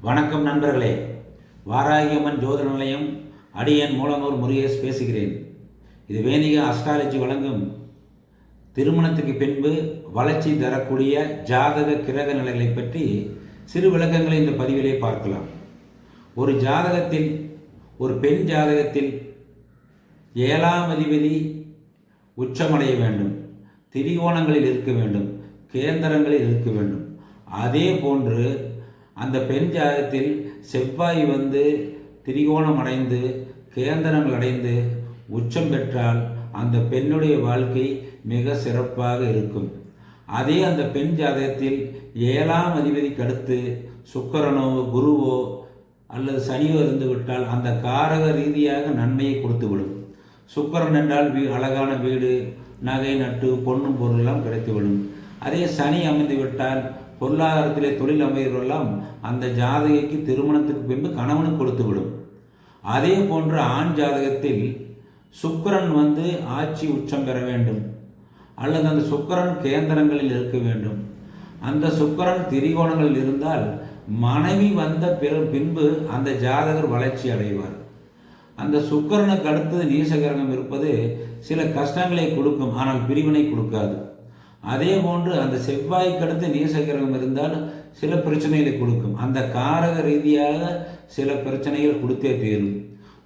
வணக்கம் நண்பர்களே. வாராகியம்மன் ஜோதிட நிலையம் அடியன் மூலனூர் முருகேஷ் பேசுகிறேன். இது வேணிக அஸ்ட்ராலஜி வழங்கும். திருமணத்துக்கு பின்பு வளர்ச்சி தரக்கூடிய ஜாதக கிரக நிலைகளை பற்றி சிறு விளக்கங்களை இந்த பதிவிலே பார்க்கலாம். ஒரு ஜாதகத்தில் ஒரு பெண் ஜாதகத்தில் ஏழாம் அதிபதி உச்சமடைய வேண்டும். திரிகோணங்களில் இருக்க வேண்டும். கேந்திரங்களில் இருக்க வேண்டும். அதே போன்று அந்த பெண் ஜாதகத்தில் செவ்வாய் வந்து திரிகோணம் அடைந்து கேந்திரங்கள் அடைந்து உச்சம் பெற்றால் அந்த பெண்ணுடைய வாழ்க்கை மிக சிறப்பாக இருக்கும். அதே அந்த பெண் ஜாதகத்தில் ஏழாம் அதிபதிக்கு அடுத்து சுக்கரனோ குருவோ அல்லது சனியோ இருந்து விட்டால் அந்த காரக ரீதியாக நன்மையை கொடுத்துவிடும். சுக்கரன் என்றால் வீ அழகான வீடு நகை நட்டு பொண்ணும் பொருளெல்லாம் கிடைத்துவிடும். அதே சனி அமைந்து விட்டால் பொருளாதாரத்திலே தொழில் அமைகிறெல்லாம் அந்த ஜாதகைக்கு திருமணத்துக்கு பின்பு கணவனுக்கு கொடுத்துவிடும் அதே போன்ற ஆண் ஜாதகத்தில் சுக்கரன் வந்து ஆட்சி உச்சம் பெற வேண்டும். அல்லது அந்த சுக்கரன் கேந்திரங்களில் இருக்க வேண்டும். அந்த சுக்கரன் திரிகோணங்களில் இருந்தால் மனைவி வந்த பிற பின்பு அந்த ஜாதகர் வளர்ச்சி அடைவார். அந்த சுக்கரனுக்கு அடுத்தது நீசகரகம் இருப்பது சில கஷ்டங்களை கொடுக்கும். ஆனால் பிரிவினை கொடுக்காது. அதே போன்று அந்த செவ்வாய்க்கடுத்து நீசகிரகம் இருந்தால் சில பிரச்சனைகளை கொடுக்கும். அந்த காரக ரீதியாக சில பிரச்சனைகள் கொடுத்தே தீரும்.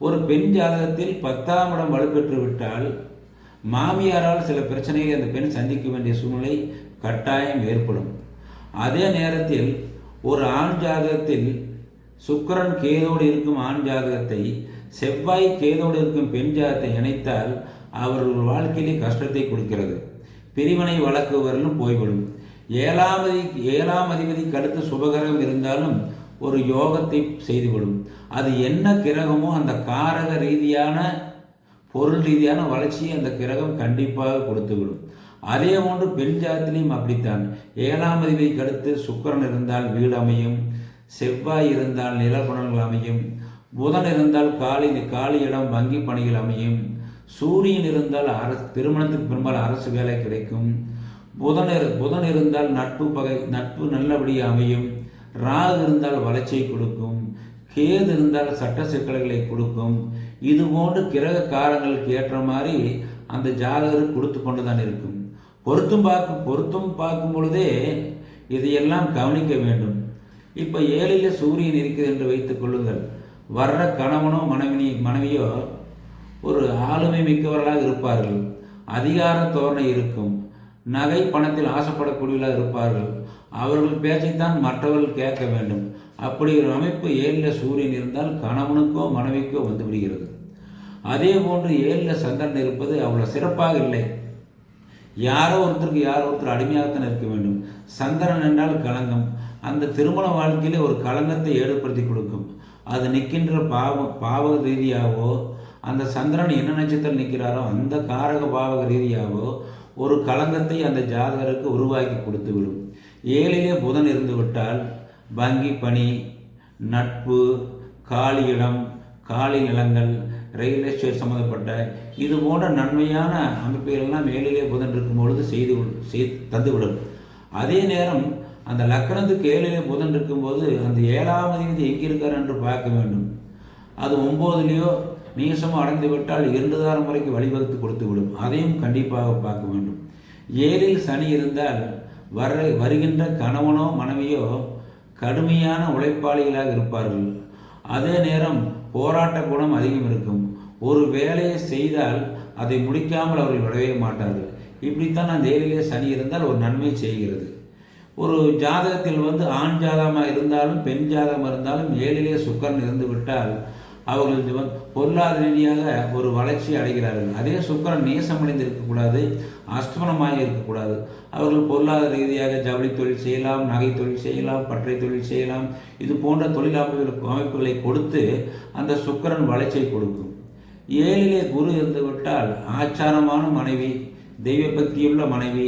ஒரு பெண் ஜாதகத்தில் பத்தாம் இடம் வலுப்பெற்று விட்டால் மாமியாரால் சில பிரச்சனைகளை அந்த பெண் சந்திக்க வேண்டிய சூழ்நிலை கட்டாயம் ஏற்படும். அதே நேரத்தில் ஒரு ஆண் ஜாதகத்தில் சுக்கிரன் கேதோடு இருக்கும் ஆண் ஜாதகத்தை செவ்வாய் கேதோடு இருக்கும் பெண் ஜாதகத்தை இணைத்தால் அவர்கள் வாழ்க்கையிலே கஷ்டத்தை கொடுக்கிறது. பிரிவினை வழக்குவரலும் போய்விடும். ஏழாம் அதி ஏழாம் அதிபதிக்கு கடுத்து சுபகரம் இருந்தாலும் ஒரு யோகத்தை செய்துவிடும். அது என்ன கிரகமோ அந்த காரக ரீதியான பொருள் ரீதியான வளர்ச்சியை அந்த கிரகம் கண்டிப்பாக கொடுத்துவிடும். அதே போன்று பெண் ஜாத்திலையும் அப்படித்தான். ஏழாம் அதிபதிக்கு அடுத்து சுக்கிரன் இருந்தால் வீடு அமையும் செவ்வாய் இருந்தால் நிலப்பணங்கள் அமையும் புதன் இருந்தால் காலி காலி இடம் வங்கி பணிகள் அமையும். சூரியன் இருந்தால் அரசு திருமணத்துக்கு பின்பால் அரசு வேலை கிடைக்கும். புதன் புதன் இருந்தால் நட்பு பகை நட்பு நல்லபடியாக அமையும். ராகு இருந்தால் வளர்ச்சியை கொடுக்கும். கேது இருந்தால் சட்ட சிக்கல்களை கொடுக்கும். இது போன்று கிரக காரங்களுக்கு ஏற்ற மாதிரி அந்த ஜாதகர் கொடுத்து கொண்டு தான் இருக்கும். பொருத்தும் பார்க்கும் பொருத்தும் பார்க்கும் பொழுதே இதையெல்லாம் கவனிக்க வேண்டும். இப்போ ஏழில் சூரியன் இருக்குது என்று வைத்துக் கொள்ளுங்கள். வர்ற கணவனோ மனைவி மனைவியோ ஒரு ஆளுமை மிக்கவர்களாக இருப்பார்கள். அதிகார தோரணை இருக்கும். நகை பணத்தில் ஆசைப்படக்கூடியவர்களாக இருப்பார்கள். அவர்கள் பேச்சைத்தான் மற்றவர்கள் கேட்க வேண்டும். அப்படி ஒரு அமைப்பு ஏழில் சூரியன் இருந்தால் கணவனுக்கோ மனைவிக்கோ வந்து விடுகிறது அதே போன்று ஏழில் சந்திரன் இருப்பது அவ்வளோ சிறப்பாக இல்லை. யாரோ ஒருத்தருக்கு யாரோ ஒருத்தர் அடிமையாகத்தான் இருக்க வேண்டும். சந்திரன் என்றால் களங்கம். அந்த திருமண வாழ்க்கையிலே ஒரு களங்கத்தை ஏற்படுத்தி கொடுக்கும். அது நிற்கின்ற பாவ பாவ ரீதியாகவோ அந்த சந்திரன் என்ன நட்சத்திரம் நிற்கிறாரோ அந்த காரக பாவக ரீதியாகவோ ஒரு களங்கத்தை அந்த ஜாதகருக்கு உருவாக்கி கொடுத்து விடும் ஏழிலே புதன் இருந்து விட்டால் வங்கி பணி நட்பு காலி இடம் காலி நிலங்கள் ரயில்வே ஸ்டேட் சம்மந்தப்பட்ட இது போன்ற நன்மையான அமைப்புகளெல்லாம் மேலிலே புதன் இருக்கும் பொழுது செய்து விடு- செய் தந்துவிடும். அதே நேரம் அந்த லக்கணத்துக்கு ஏழிலே புதன் இருக்கும்போது அந்த ஏழாம் அதிபதி எங்கே இருக்கார் என்று பார்க்க வேண்டும். அது ஒம்போதுலேயோ நீசம் அடைந்து விட்டால் இரண்டு வரைக்கும் வழிவகுத்து கொடுத்து விடும். அதையும் கண்டிப்பாக பார்க்க வேண்டும். ஏழில் சனி இருந்தால் வர வருகின்ற கணவனோ மனைவியோ கடுமையான உழைப்பாளிகளாக இருப்பார்கள். அதே நேரம் போராட்ட குணம் அதிகம் இருக்கும். ஒரு வேலையை செய்தால் அதை முடிக்காமல் அவர்கள் விடவே மாட்டார்கள். இப்படித்தான் அந்த ஏழிலே சனி இருந்தால் ஒரு நன்மை செய்கிறது. ஒரு ஜாதகத்தில் வந்து ஆண் ஜாதகமாக இருந்தாலும் பெண் ஜாதகமாக இருந்தாலும் ஏழிலே சுக்கரன் இருந்து விட்டால் அவர்கள் பொருளாதார ரீதியாக ஒரு வளர்ச்சி அடைகிறார்கள். அதே சுக்கரன் நேசமடைந்து இருக்கக்கூடாது அஸ்தமனமாக இருக்கக்கூடாது அவர்கள் பொருளாதார ரீதியாக ஜவுளி தொழில் செய்யலாம் நகை தொழில் செய்யலாம் பற்றை தொழில் செய்யலாம். இது போன்ற தொழில் அமைப்புகள் அமைப்புகளை கொடுத்து அந்த சுக்கரன் வளர்ச்சியை கொடுக்கும். ஏழிலே குரு இருந்துவிட்டால் ஆச்சாரமான மனைவி தெய்வ பக்தியுள்ள மனைவி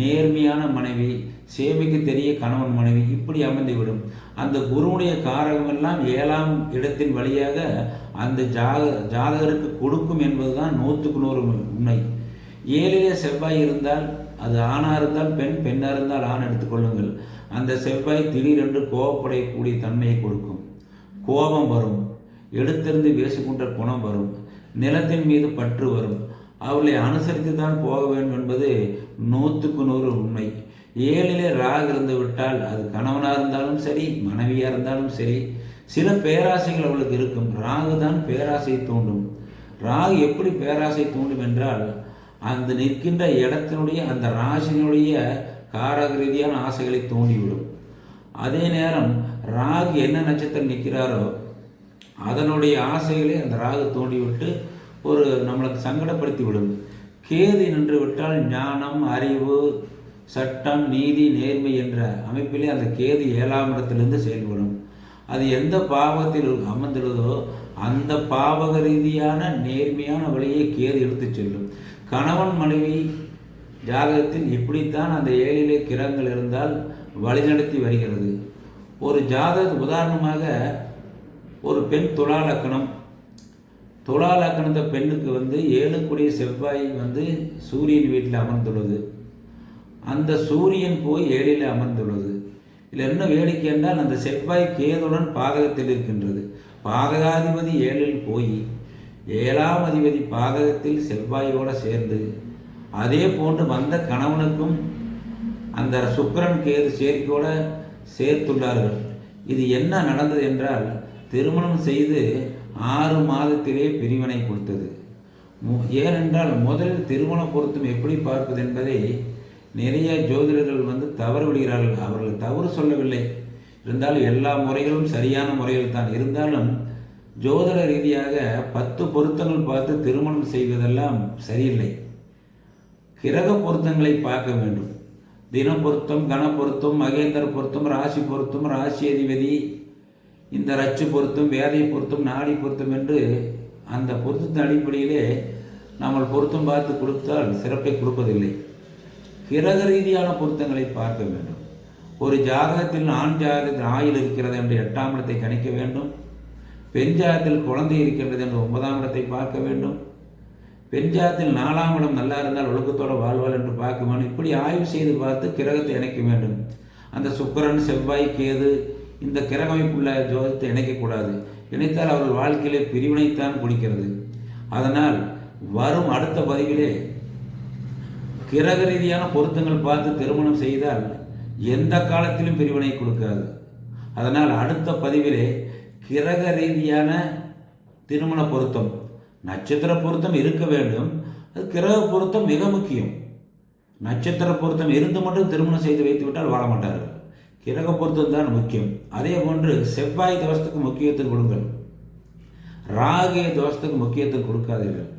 நேர்மையான மனைவி சேவைக்கு தெரிய கணவன் மனைவி இப்படி அமைந்துவிடும். அந்த குருவுடைய காரகமெல்லாம் ஏழாம் இடத்தின் வழியாக அந்த ஜாத ஜாதகருக்கு கொடுக்கும் என்பதுதான் நூற்றுக்கு நூறு உண்மை. ஏழிலே செவ்வாய் இருந்தால் அது ஆணாக இருந்தால் பெண் பெண்ணாக இருந்தால் ஆண் எடுத்துக்கொள்ளுங்கள் அந்த செவ்வாய் திடீரென்று கோபப்படக்கூடிய தன்மையை கொடுக்கும். கோபம் வரும். எடுத்திருந்து பேசிக்கொண்ட குணம் வரும். நிலத்தின் மீது பற்று வரும். அவளை அனுசரித்து தான் போக வேண்டும் என்பது நூற்றுக்கு நூறு உண்மை. ஏழிலே ராகு இருந்து விட்டால் அது கணவனாக இருந்தாலும் சரி மனைவியாக இருந்தாலும் சரி சில பேராசைகள் அவளுக்கு இருக்கும். ராகு தான் பேராசை தூண்டும். ராகு எப்படி பேராசை தூண்டும் என்றால் அந்த நிற்கின்ற இடத்தினுடைய அந்த ராசினுடைய காரக ரீதியான ஆசைகளை தூண்டிவிடும். அதே நேரம் ராகு என்ன நட்சத்திரம் நிற்கிறாரோ அதனுடைய ஆசைகளை அந்த ராகு தூண்டிவிட்டு ஒரு நம்மளுக்கு சங்கடப்படுத்தி விடும் கேது நின்று விட்டால் ஞானம் அறிவு சட்டம் நீதி நேர்மை என்ற அமைப்பிலே அந்த கேது ஏழாம் இடத்திலிருந்து செயல்படும். அது எந்த பாவத்தில் அமர்ந்துள்ளதோ அந்த பாவக ரீதியான நேர்மையான வழியை கேது எடுத்துச் செல்லும். கணவன் மனைவி ஜாதகத்தில் இப்படித்தான் அந்த ஏழிலே கிரகங்கள் இருந்தால் வழிநடத்தி வருகிறது. ஒரு ஜாதக உதாரணமாக ஒரு பெண் துலா லக்கணம் துலா பெண்ணுக்கு வந்து ஏழுக்குடிய செவ்வாய் வந்து சூரியன் வீட்டில் அமர்ந்துள்ளது. அந்த சூரியன் போய் ஏழில் அமர்ந்துள்ளது. இதில் என்ன வேடிக்கை என்றால் அந்த செவ்வாய் கேதுடன் பாதகத்தில் இருக்கின்றது. பாதகாதிபதி ஏழில் போய் ஏழாம் அதிபதி பாதகத்தில் செவ்வாயோடு சேர்ந்து அதே போன்று வந்த கணவனுக்கும் அந்த சுக்கரன் கேது சேர்க்கையோட சேர்த்துள்ளார்கள். இது என்ன நடந்தது என்றால் திருமணம் செய்து ஆறு மாதத்திலே பிரிவினை கொடுத்தது. மு- ஏனென்றால் முதலில் திருமண பொருத்தம் எப்படி பார்ப்பது என்பதை நிறைய ஜோதிடர்கள் வந்து தவறு விடுகிறார்கள். அவர்கள் தவறு சொல்லவில்லை. இருந்தாலும் எல்லா முறைகளும் சரியான முறையில் தான். இருந்தாலும் ஜோதிட ரீதியாக பத்து பொருத்தங்கள் பார்த்து திருமணம் செய்வதெல்லாம் சரியில்லை. கிரக பொருத்தங்களை பார்க்க வேண்டும். தின பொருத்தம் கண பொருத்தம் மகேந்திர பொருத்தம் ராசி பொருத்தம் ராசி அதிபதி இந்த ரச்சு பொருத்தம் வேதை பொருத்தம் நாடி பொருத்தம் என்று அந்த பொருத்தத்தின் அடிப்படையிலே நம்ம பொருத்தம் பார்த்து கொடுத்தால் சிறப்பை கொடுப்பதில்லை. கிரக ரீதியான பொருத்தங்களை பார்க்க வேண்டும். ஒரு ஜாதகத்தில் ஆண் ஜாதகத்தில் ஆயில் இருக்கிறது என்று எட்டாம் இடத்தை கணிக்க வேண்டும். பெண் ஜாதகத்தில் குழந்தை இருக்கின்றது என்று ஒன்பதாம் இடத்தை பார்க்க வேண்டும். பெண் ஜாதத்தில் நாலாம் இடம் நல்லா இருந்தால் ஒழுக்கத்தோடு வாழ்வாள் என்று பார்க்க வேண்டும். இப்படி ஆய்வு செய்து பார்த்து கிரகத்தை இணைக்க வேண்டும். அந்த சுக்கரன் செவ்வாய் கேது இந்த கிரகமைப்புள்ள ஜோதத்தை இணைக்கக்கூடாது இணைத்தால் அவர்கள் வாழ்க்கையிலே பிரிவினைத்தான் குடிக்கிறது. அதனால் வரும் அடுத்த பதிவிலே கிரக ரீதியான பொருத்தங்கள் பார்த்து திருமணம் செய்தால் எந்த காலத்திலும் பிரிவினை கொடுக்காது. அதனால் அடுத்த பதிவிலே கிரக ரீதியான திருமண பொருத்தம் நட்சத்திர பொருத்தம் இருக்க வேண்டும். அது கிரக பொருத்தம் மிக முக்கியம். நட்சத்திர பொருத்தம் இருந்து மட்டும் திருமணம் செய்து வைத்து விட்டால் வாழ மாட்டார்கள். கிரக பொருத்தம் தான் முக்கியம். அதே போன்று செவ்வாய் தோஷத்துக்கு முக்கியத்துவம் கொடுங்கள். ராகு தோஷத்துக்கு முக்கியத்துவம் கொடுக்காதீர்கள்.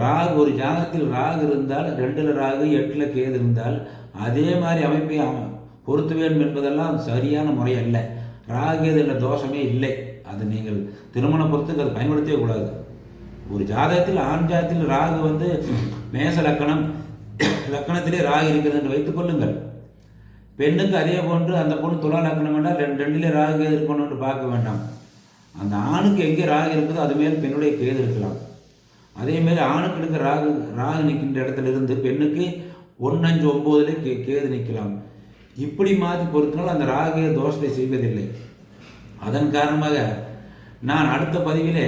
ராகு ஒரு ஜாதகத்தில் ராகு இருந்தால் ரெண்டில் ராகு எட்டில் கேது இருந்தால் அதே மாதிரி அமைப்பை பொருத்த வேண்டும் என்பதெல்லாம் சரியான முறை அல்ல. ராகு என்ற தோஷமே இல்லை. அது நீங்கள் திருமண பொறுத்துக்கு அதை பயன்படுத்தவே கூடாது. ஒரு ஜாதகத்தில் ஆண் ஜாதத்தில் ராகு வந்து மேச லக்கணம் லக்கணத்திலே ராகு இருக்கிறது என்று வைத்துக் கொள்ளுங்கள். பெண்ணுக்கு அதே போன்று அந்த பொண்ணு துலா லக்கணம் வேண்டாம் ரெண்டு ரெண்டிலே ராகு கேது இருக்கணும் என்று பார்க்க வேண்டாம். அந்த ஆணுக்கு எங்கே ராகு இருக்குதோ அது மேல் பெண்ணுடைய கேது இருக்கலாம். அதேமாரி மாதிரி ஆணுக்கு ராகு ராகு நிற்கின்ற இடத்துல இருந்து பெண்ணுக்கு ஒன்று அஞ்சு ஒம்போதுல கே கேது நிற்கலாம் இப்படி மாற்றி பொறுத்தினால் அந்த ராகு தோஷத்தை செய்வதில்லை. அதன் காரணமாக நான் அடுத்த பதிவிலே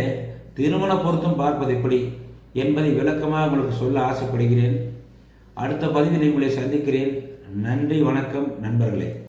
திருமண பொருத்தம் பார்ப்பது எப்படி என்பதை விளக்கமாக உங்களுக்கு சொல்ல ஆசைப்படுகிறேன். அடுத்த பதிவில் உங்களை சந்திக்கிறேன். நன்றி வணக்கம் நண்பர்களே.